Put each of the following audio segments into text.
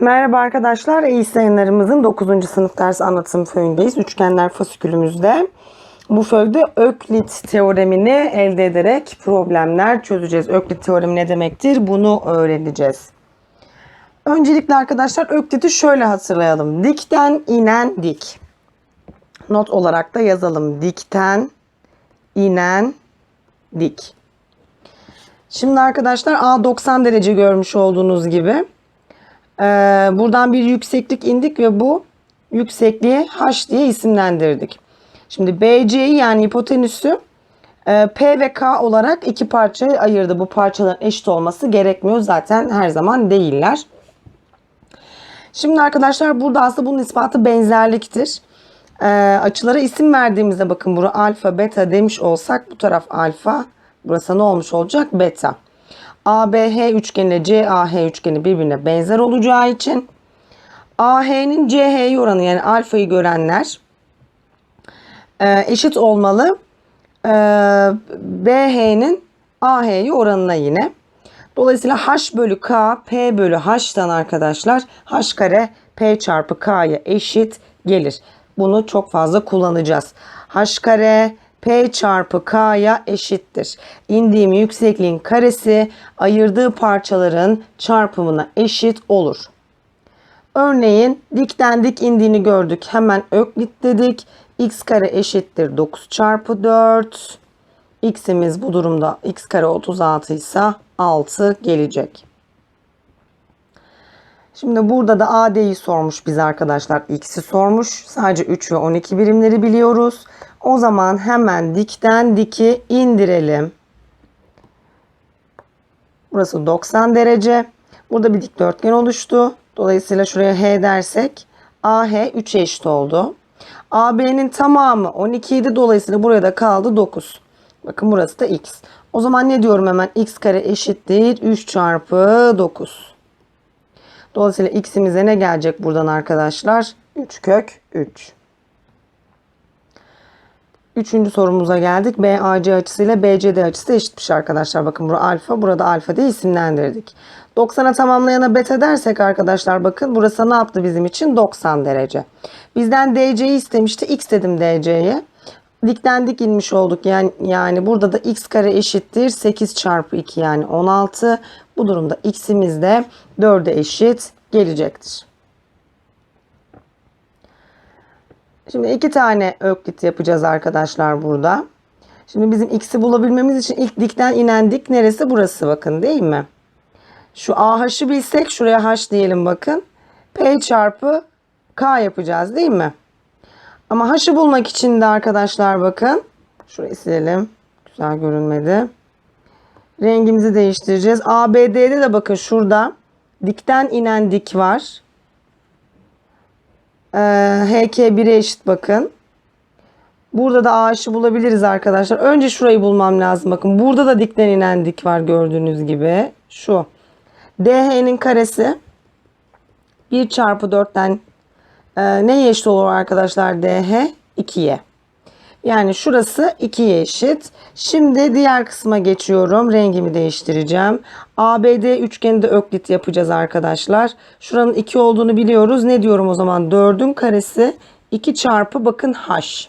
Merhaba arkadaşlar. EYS yayınlarımızın 9. sınıf ders anlatım föyündeyiz. Üçgenler fasikülümüzde. Bu föyde Öklit teoremini elde ederek problemler çözeceğiz. Öklit teoremi ne demektir? Bunu öğreneceğiz. Öncelikle arkadaşlar Öklit'i şöyle hatırlayalım. Dikten inen dik. Not olarak da yazalım. Dikten inen dik. Şimdi arkadaşlar A 90 derece görmüş olduğunuz gibi. Ee, buradan bir yükseklik indik ve bu yüksekliği H diye isimlendirdik. Şimdi BC'yi yani hipotenüsü e, P ve K olarak iki parçaya ayırdı. Bu parçaların eşit olması gerekmiyor. Zaten her zaman değiller. Şimdi arkadaşlar burada aslında bunun ispatı benzerliktir. Ee, açılara isim verdiğimizde bakın bura alfa beta demiş olsak bu taraf alfa. Burası ne olmuş olacak? Beta. ABH üçgeniyle CAH üçgeni birbirine benzer olacağı için AH'nin CH'ye oranı yani alfayı görenler e, eşit olmalı. E, BH'nin AH'ye oranına yine. Dolayısıyla H bölü K, P bölü H'tan arkadaşlar H kare P çarpı K'ya eşit gelir. Bunu çok fazla kullanacağız. H kare P çarpı K'ya eşittir. İndiğim yüksekliğin karesi ayırdığı parçaların çarpımına eşit olur. Örneğin dikten dik indiğini gördük. Hemen öklit dedik. x kare eşittir 9 çarpı 4. x'imiz bu durumda x kare 36 ise 6 gelecek. Şimdi burada da AD'yi sormuş bize arkadaşlar. X'i sormuş. Sadece 3 ve 12 birimleri biliyoruz. O zaman hemen dikten diki indirelim. Burası 90 derece. Burada bir dikdörtgen oluştu. Dolayısıyla şuraya H dersek AH 3'e eşit oldu. AB'nin tamamı 12 idi. Dolayısıyla buraya da kaldı 9. Bakın burası da X. O zaman ne diyorum hemen? X kare eşittir 3 çarpı 9. Dolayısıyla x'imize ne gelecek buradan arkadaşlar? 3 kök 3. Üçüncü sorumuza geldik. BAC açısıyla BCD açısı eşitmiş arkadaşlar. Bakın burada alfa, burada alfa diye isimlendirdik. 90'a tamamlayana beta dersek arkadaşlar bakın burası ne yaptı bizim için? 90 derece. Bizden DC'yi istemişti. X dedim DC'ye. Dikten dik inmiş olduk. Yani, yani burada da x kare eşittir. 8 çarpı 2 yani 16. Bu durumda x'imiz de 4'e eşit gelecektir. Şimdi iki tane öklit yapacağız arkadaşlar burada. Şimdi bizim x'i bulabilmemiz için ilk dikten inen dik neresi? Burası bakın değil mi? Şu AH'ı bilsek şuraya h diyelim bakın. P çarpı k yapacağız değil mi? Ama h'ı bulmak için de arkadaşlar bakın. Şurayı silelim. Güzel görünmedi. Rengimizi değiştireceğiz. ABD'de de bakın şurada dikten inen dik var. Ee, HK 1'e eşit bakın. Burada da AH'ı bulabiliriz arkadaşlar. Önce şurayı bulmam lazım. Bakın burada da dikten inen dik var gördüğünüz gibi. Şu. DH'nin karesi 1 çarpı 4'ten e, neye eşit olur arkadaşlar DH? 2'ye. Yani şurası 2'ye eşit. Şimdi diğer kısma geçiyorum. Rengimi değiştireceğim. ABD üçgeninde öklit yapacağız arkadaşlar. Şuranın 2 olduğunu biliyoruz. Ne diyorum o zaman? 4'ün karesi 2 çarpı bakın H.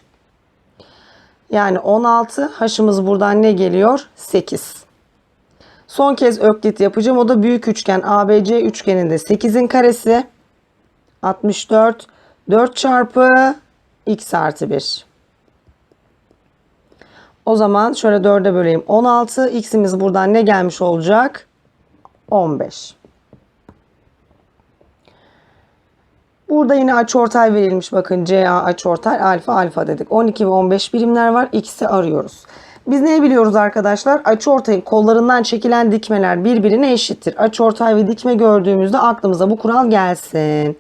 Yani 16. H'ımız buradan ne geliyor? 8. Son kez öklit yapacağım. O da büyük üçgen ABC üçgeninde 8'in karesi 64. 4 çarpı x artı 1. O zaman şöyle 4'e böleyim. 16. X'imiz buradan ne gelmiş olacak? 15. Burada yine açıortay verilmiş. Bakın CA açıortay alfa alfa dedik. 12 ve 15 birimler var. X'i arıyoruz. Biz ne biliyoruz arkadaşlar? Açıortayın kollarından çekilen dikmeler birbirine eşittir. Açıortay ve dikme gördüğümüzde aklımıza bu kural gelsin.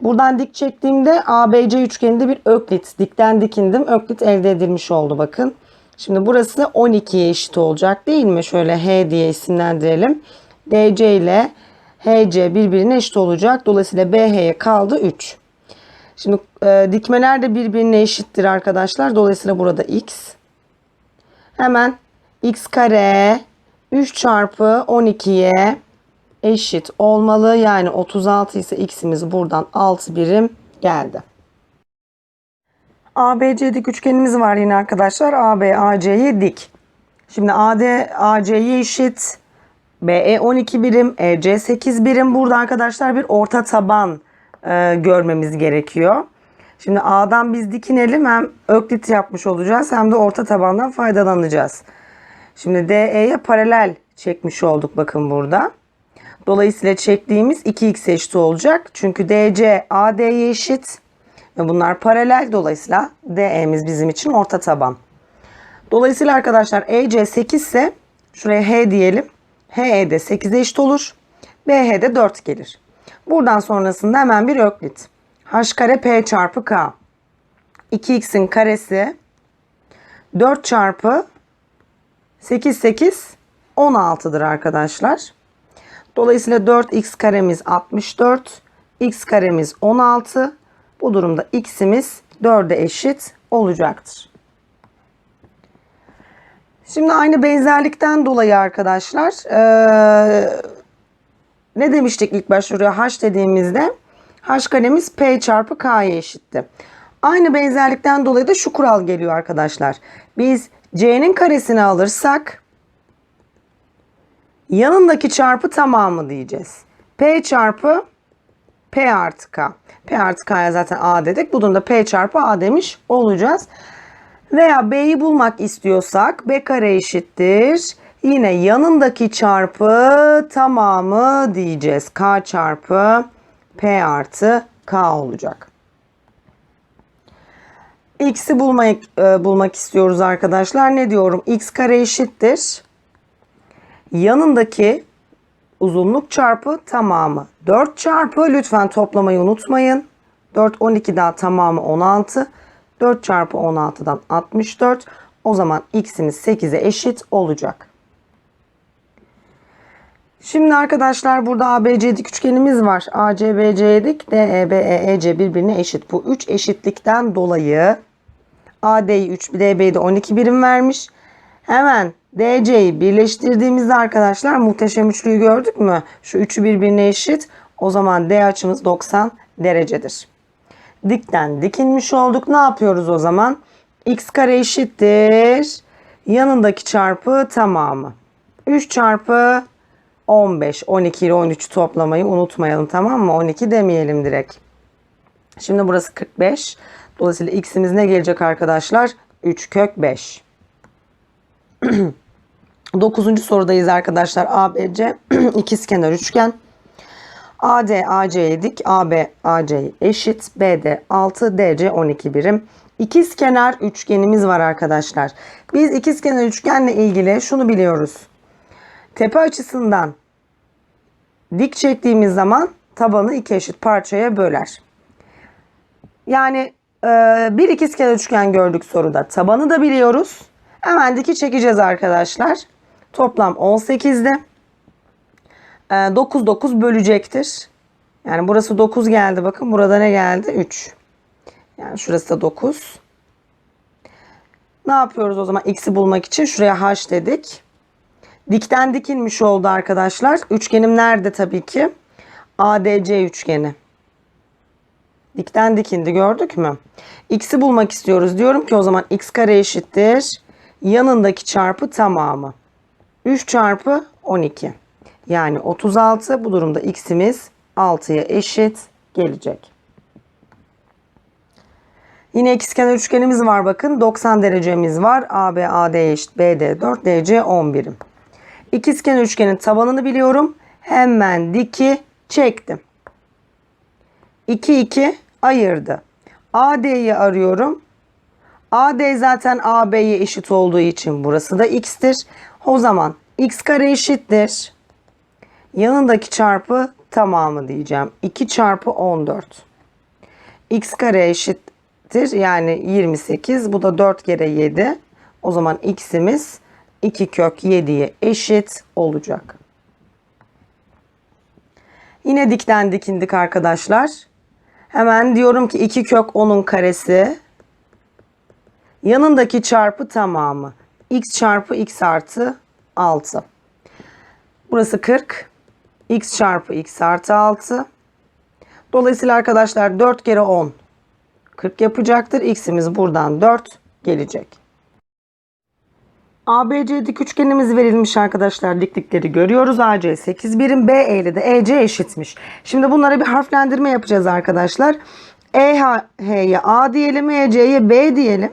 Buradan dik çektiğimde ABC üçgeninde bir öklit. Dikten dikindim. Öklit elde edilmiş oldu bakın. Şimdi burası 12'ye eşit olacak değil mi? Şöyle H diye isimlendirelim. DC ile HC birbirine eşit olacak. Dolayısıyla BH'ye kaldı 3. Şimdi e, dikmeler de birbirine eşittir arkadaşlar. Dolayısıyla burada x. Hemen x kare 3 çarpı 12'ye eşit olmalı. Yani 36 ise x'imiz buradan 6 birim geldi. ABC dik üçgenimiz var yine arkadaşlar. AB AC'ye dik. Şimdi AD AC'ye eşit. BE 12 birim, EC 8 birim. Burada arkadaşlar bir orta taban e, görmemiz gerekiyor. Şimdi A'dan biz dikinelim hem öklit yapmış olacağız hem de orta tabandan faydalanacağız. Şimdi DE'ye paralel çekmiş olduk bakın burada. Dolayısıyla çektiğimiz 2x eşit olacak. Çünkü DC AD'ye eşit ve bunlar paralel. Dolayısıyla DE'miz bizim için orta taban. Dolayısıyla arkadaşlar EC 8 ise şuraya H diyelim. HE de 8'e eşit olur. BH de 4 gelir. Buradan sonrasında hemen bir öklit. H kare P çarpı K. 2x'in karesi 4 çarpı 8 8 16'dır arkadaşlar. Dolayısıyla 4x karemiz 64. x karemiz 16. Bu durumda x'imiz 4'e eşit olacaktır. Şimdi aynı benzerlikten dolayı arkadaşlar ee, ne demiştik ilk başta oraya h dediğimizde h karemiz p çarpı k'ya eşitti. Aynı benzerlikten dolayı da şu kural geliyor arkadaşlar. Biz c'nin karesini alırsak yanındaki çarpı tamamı diyeceğiz. P çarpı P artı K. P artı K'ya zaten A dedik. Bunun da P çarpı A demiş olacağız. Veya B'yi bulmak istiyorsak B kare eşittir. Yine yanındaki çarpı tamamı diyeceğiz. K çarpı P artı K olacak. X'i bulmak, e, bulmak istiyoruz arkadaşlar. Ne diyorum? X kare eşittir. Yanındaki uzunluk çarpı tamamı. 4 çarpı lütfen toplamayı unutmayın. 4 12 daha tamamı 16. 4 çarpı 16'dan 64. O zaman x'imiz 8'e eşit olacak. Şimdi arkadaşlar burada ABC üçgenimiz var. AC, BC dik, DE, BE, EC birbirine eşit. Bu 3 eşitlikten dolayı AD'yi 3, DB'yi de 12 birim vermiş. Hemen DC'yi birleştirdiğimizde arkadaşlar muhteşem üçlüyü gördük mü? Şu üçü birbirine eşit. O zaman D açımız 90 derecedir. Dikten dikinmiş olduk. Ne yapıyoruz o zaman? X kare eşittir. Yanındaki çarpı tamamı. 3 çarpı 15. 12 ile 13 toplamayı unutmayalım tamam mı? 12 demeyelim direkt. Şimdi burası 45. Dolayısıyla x'imiz ne gelecek arkadaşlar? 3 kök 5. Dokuzuncu sorudayız arkadaşlar. ABC ikizkenar üçgen. AD AC'ye dik. AB AC'ye eşit. BD 6. DC 12 birim. İkizkenar üçgenimiz var arkadaşlar. Biz ikizkenar üçgenle ilgili şunu biliyoruz. Tepe açısından dik çektiğimiz zaman tabanı iki eşit parçaya böler. Yani e, bir ikizkenar üçgen gördük soruda. Tabanı da biliyoruz. Hemen diki çekeceğiz arkadaşlar. Toplam 18'de. 9 9 bölecektir. Yani burası 9 geldi. Bakın burada ne geldi? 3. Yani şurası da 9. Ne yapıyoruz o zaman x'i bulmak için? Şuraya h dedik. Dikten dikinmiş oldu arkadaşlar. Üçgenim nerede tabii ki? ADC üçgeni. Dikten dikindi gördük mü? X'i bulmak istiyoruz. Diyorum ki o zaman x kare eşittir. Yanındaki çarpı tamamı. 3 çarpı 12. Yani 36. Bu durumda x'imiz 6'ya eşit gelecek. Yine ikizkenar üçgenimiz var bakın. 90 derecemiz var. AB AD eşit BD 4 DC 10 birim. İkizkenar üçgenin tabanını biliyorum. Hemen diki çektim. 2 2 ayırdı. AD'yi arıyorum. AD zaten AB'ye eşit olduğu için burası da x'tir. O zaman x kare eşittir. Yanındaki çarpı tamamı diyeceğim. 2 çarpı 14. x kare eşittir. Yani 28. Bu da 4 kere 7. O zaman x'imiz 2 kök 7'ye eşit olacak. Yine dikten dikindik arkadaşlar. Hemen diyorum ki 2 kök 10'un karesi yanındaki çarpı tamamı x çarpı x artı 6. Burası 40. x çarpı x artı 6. Dolayısıyla arkadaşlar 4 kere 10 40 yapacaktır. X'imiz buradan 4 gelecek. ABC dik üçgenimiz verilmiş arkadaşlar. Diklikleri görüyoruz. AC 8 birim. BE ile de EC eşitmiş. Şimdi bunlara bir harflendirme yapacağız arkadaşlar. EH'ye A diyelim. EC'ye B diyelim.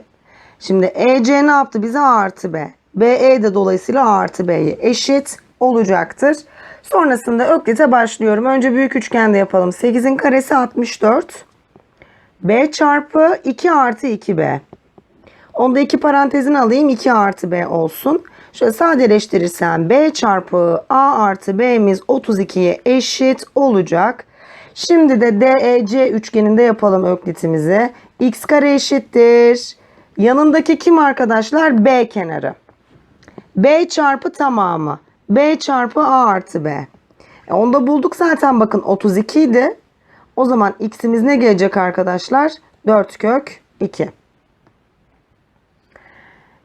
Şimdi EC ne yaptı bize? Artı B. BE de dolayısıyla artı B'ye eşit olacaktır. Sonrasında Öklit'e başlıyorum. Önce büyük üçgende yapalım. 8'in karesi 64. B çarpı 2 artı 2B. Onda iki parantezin alayım 2 artı B olsun. Şöyle sadeleştirirsem B çarpı A artı B'miz 32'ye eşit olacak. Şimdi de DEC üçgeninde yapalım öklitimizi. X kare eşittir. Yanındaki kim arkadaşlar? B kenarı. B çarpı tamamı. B çarpı A artı B. E onu da bulduk zaten bakın 32 idi. O zaman x'imiz ne gelecek arkadaşlar? 4 kök 2.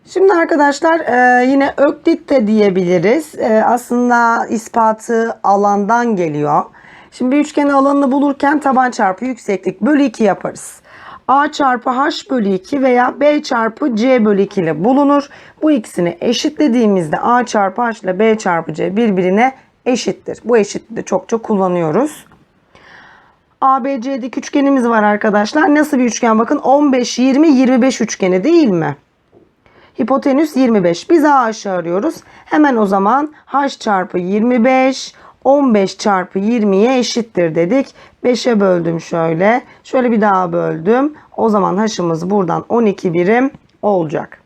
Şimdi arkadaşlar e, yine öklit de diyebiliriz. E, aslında ispatı alandan geliyor. Şimdi bir üçgenin alanını bulurken taban çarpı yükseklik bölü 2 yaparız. A çarpı H bölü 2 veya B çarpı C bölü 2 ile bulunur. Bu ikisini eşitlediğimizde A çarpı H ile B çarpı C birbirine eşittir. Bu eşitliği de çokça kullanıyoruz. ABC dik üçgenimiz var arkadaşlar. Nasıl bir üçgen? Bakın 15, 20, 25 üçgeni değil mi? Hipotenüs 25. Biz AH'ı arıyoruz. Hemen o zaman H çarpı 25 15 çarpı 20'ye eşittir dedik. 5'e böldüm şöyle. Şöyle bir daha böldüm. O zaman H'ımız buradan 12 birim olacak.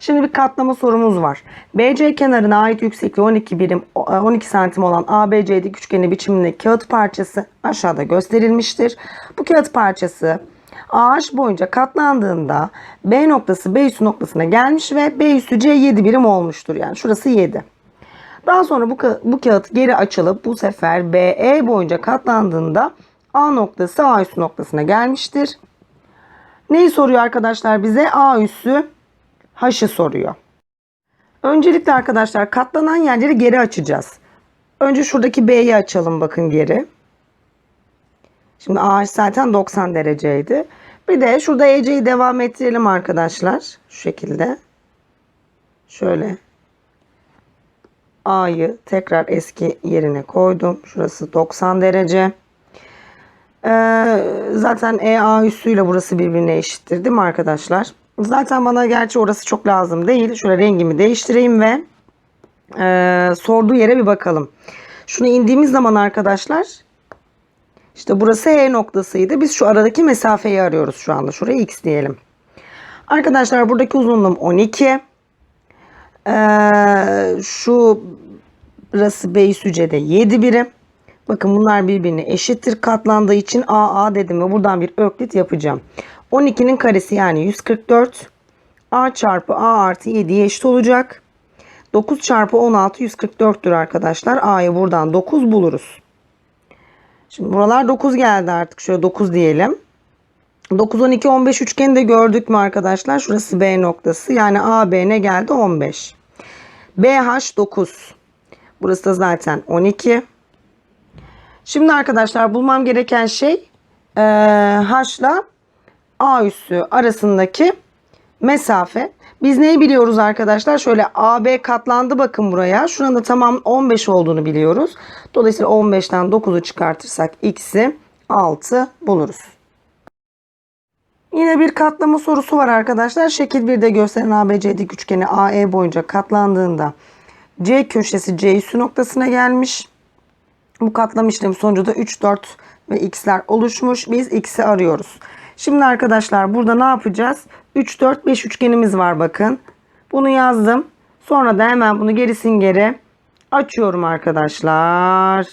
Şimdi bir katlama sorumuz var. BC kenarına ait yüksekliği 12 birim 12 santim olan ABC dik üçgeni biçiminde kağıt parçası aşağıda gösterilmiştir. Bu kağıt parçası AH boyunca katlandığında B noktası B üssü noktasına gelmiş ve B üssü C 7 birim olmuştur. Yani şurası 7. Daha sonra bu, ka- bu kağıt geri açılıp bu sefer BE boyunca katlandığında A noktası A üssü noktasına gelmiştir. Neyi soruyor arkadaşlar bize? A üssü H'ı soruyor. Öncelikle arkadaşlar katlanan yerleri geri açacağız. Önce şuradaki B'yi açalım bakın geri. Şimdi AH zaten 90 dereceydi. Bir de şurada EC'yi devam ettirelim arkadaşlar. Şu şekilde. Şöyle. A'yı tekrar eski yerine koydum. Şurası 90 derece. Ee, zaten EA üssüyle burası birbirine eşittir değil mi arkadaşlar? Zaten bana gerçi orası çok lazım değil. Şöyle rengimi değiştireyim ve e, sorduğu yere bir bakalım. Şunu indiğimiz zaman arkadaşlar işte burası E noktasıydı. Biz şu aradaki mesafeyi arıyoruz şu anda. Şuraya X diyelim. Arkadaşlar buradaki uzunluğum 12. Ee, şu burası B üssüce de 7 birim. Bakın bunlar birbirine eşittir katlandığı için AA dedim ve buradan bir öklit yapacağım. 12'nin karesi yani 144. A çarpı A artı 7'ye eşit olacak. 9 çarpı 16 144'tür arkadaşlar. A'yı buradan 9 buluruz. Şimdi buralar 9 geldi artık. Şöyle 9 diyelim. 9, 12, 15 üçgeni de gördük mü arkadaşlar? Şurası B noktası. Yani AB ne geldi? 15. BH 9. Burası da zaten 12. Şimdi arkadaşlar bulmam gereken şey e, H ile A üssü arasındaki mesafe. Biz neyi biliyoruz arkadaşlar? Şöyle AB katlandı bakın buraya. Şuranın da tamam 15 olduğunu biliyoruz. Dolayısıyla 15'ten 9'u çıkartırsak x'i 6 buluruz. Yine bir katlama sorusu var arkadaşlar. Şekil 1'de gösteren ABC dik üçgeni AE boyunca katlandığında C köşesi C üssü noktasına gelmiş. Bu katlama işlemi sonucu da 3, 4 ve x'ler oluşmuş. Biz x'i arıyoruz. Şimdi arkadaşlar burada ne yapacağız? 3, 4, 5 üçgenimiz var bakın. Bunu yazdım. Sonra da hemen bunu gerisin geri açıyorum arkadaşlar.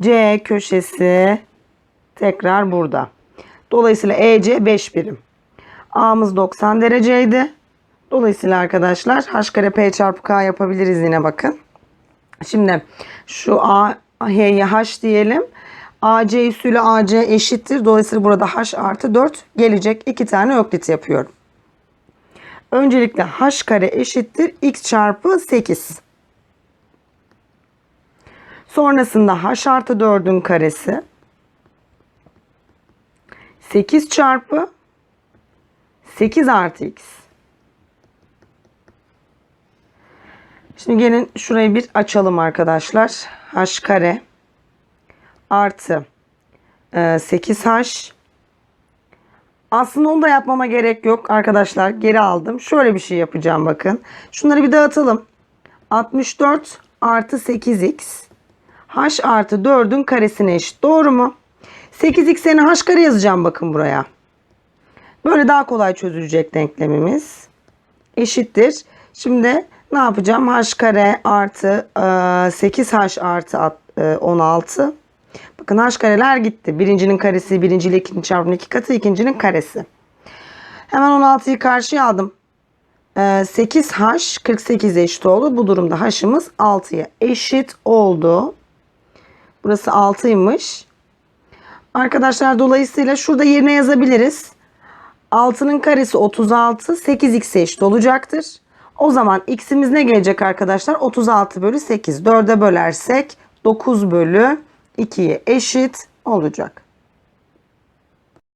C köşesi tekrar burada. Dolayısıyla EC 5 birim. A'mız 90 dereceydi. Dolayısıyla arkadaşlar H kare P çarpı K yapabiliriz yine bakın. Şimdi şu A, H'ye H diyelim. AC üssüyle AC eşittir. Dolayısıyla burada H artı 4 gelecek. iki tane öklit yapıyorum. Öncelikle H kare eşittir. X çarpı 8. Sonrasında h artı 4'ün karesi 8 çarpı 8 artı x. Şimdi gelin şurayı bir açalım arkadaşlar. h kare artı e, 8h aslında onu da yapmama gerek yok arkadaşlar. Geri aldım. Şöyle bir şey yapacağım bakın. Şunları bir dağıtalım. 64 artı 8x h artı 4'ün karesine eşit. Doğru mu? 8x'ini h kare yazacağım bakın buraya. Böyle daha kolay çözülecek denklemimiz. Eşittir. Şimdi ne yapacağım? h kare artı e, 8h artı at- e, 16. Bakın h kareler gitti. Birincinin karesi, birinci ile ikinci çarpımın iki katı, ikincinin karesi. Hemen 16'yı karşıya aldım. Ee, 8h 48 eşit oldu. Bu durumda h'ımız 6'ya eşit oldu. Burası 6'ymış. Arkadaşlar dolayısıyla şurada yerine yazabiliriz. 6'nın karesi 36, 8x eşit olacaktır. O zaman x'imiz ne gelecek arkadaşlar? 36 bölü 8. 4'e bölersek 9 bölü 2'ye eşit olacak.